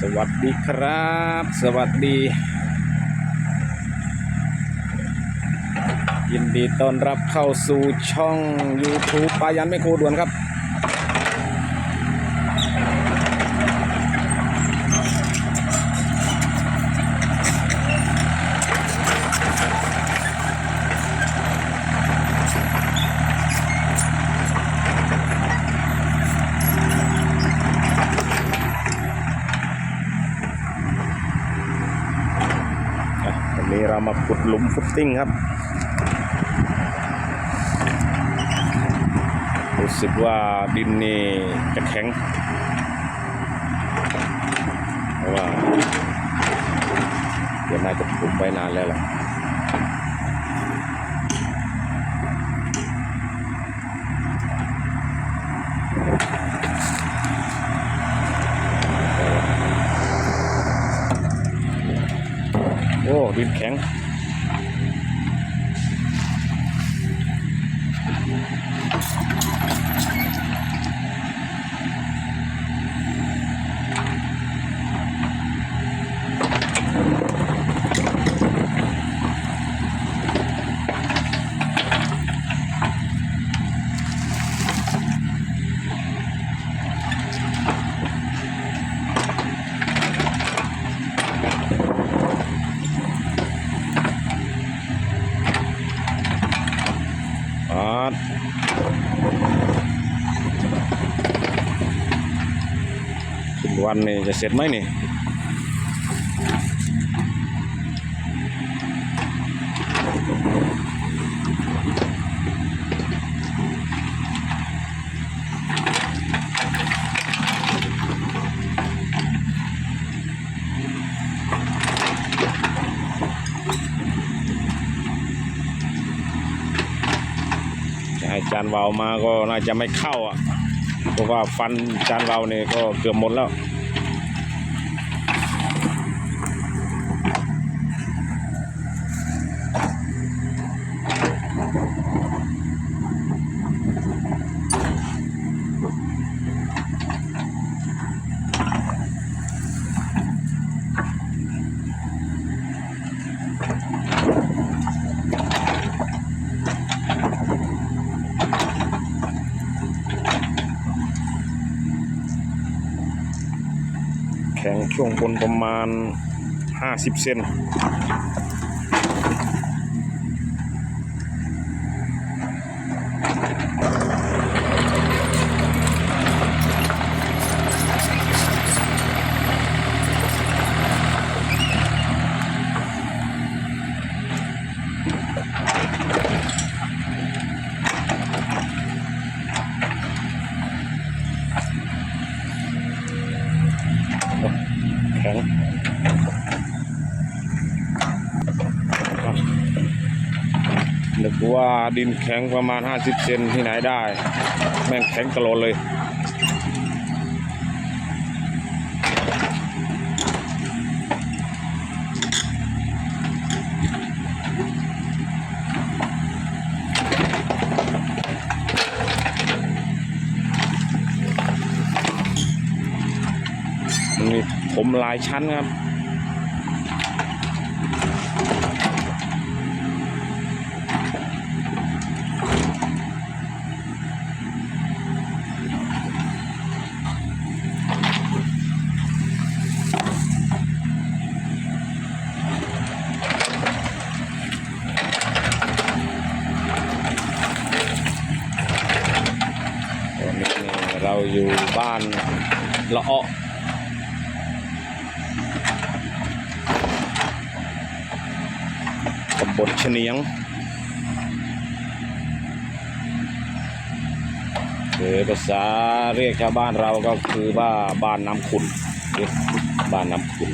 สวัสดีครับ สวัสดี ยินดีต้อนรับเข้าสู่ช่อง YouTube ปายันไม่โคด่วนครับ เรามาขุดหลุมฟุตติ้งครับ รู้สึกว่าดินนี่จะแข็งเพราะว่าเดี๋ยวน่าจะปลูกไปนานแล้วล่ะ โอ้ดินแข็ง วันนี่จะเสร็จไหมนี่จะให้จานวาวมาก็น่าจะไม่เข้าอะเพราะว่าฟันจานวาวเนี่ยก็เกือบหมดแล้ว ข็งช่วงบนประมาณ 50 เซน นึกว่าดินแข็งประมาณ 50 เซนที่ไหนได้ แม่งแข็งตลอดเลยมีผมหลายชั้นครับ ตอนนี้เนี่ยเรา อยู่บ้านละอ้อตำบลเฉนียงคือภาษาเรียกชาวบ้านเราก็คือว่าบ้านน้ำขุนบ้านน้ำขุน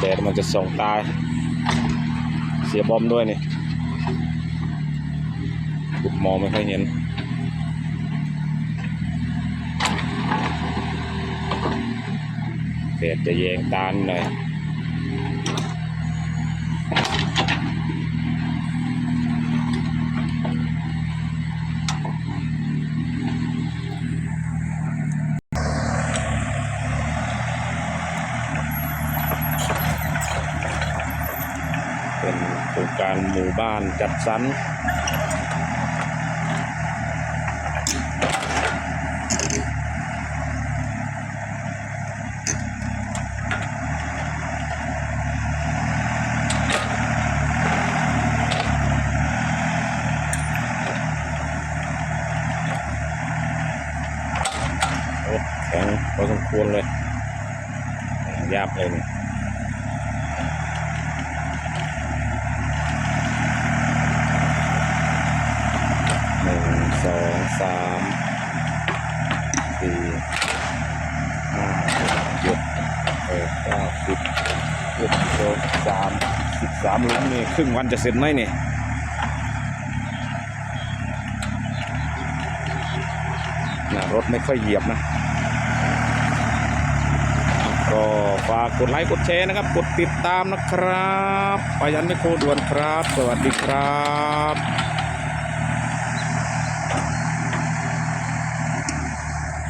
แดดมันจะส่องตาย เสียบอมด้วยนี่ขุดมองไม่ค่อยเห็นเดดจะแยงตาหน่อยเป็น โครงการหมู่บ้านจัดสรรโอ้แข็งพอสมควรเลย ยาบเลยนี่หนึ่ง สองสามสี่ห้าหกเจ็ดแปดเก้าสิบเจ็ดสองสามสิบสามลุมนี่ครึ่งวันจะเสร็จไหมเนี่ยนะรถไม่ค่อยเหยียบนะ ก็ฝากกดไลค์กดแชร์นะครับ กดติดตามนะครับ ไปยันไม่โคด่วนครับ สวัสดีครับ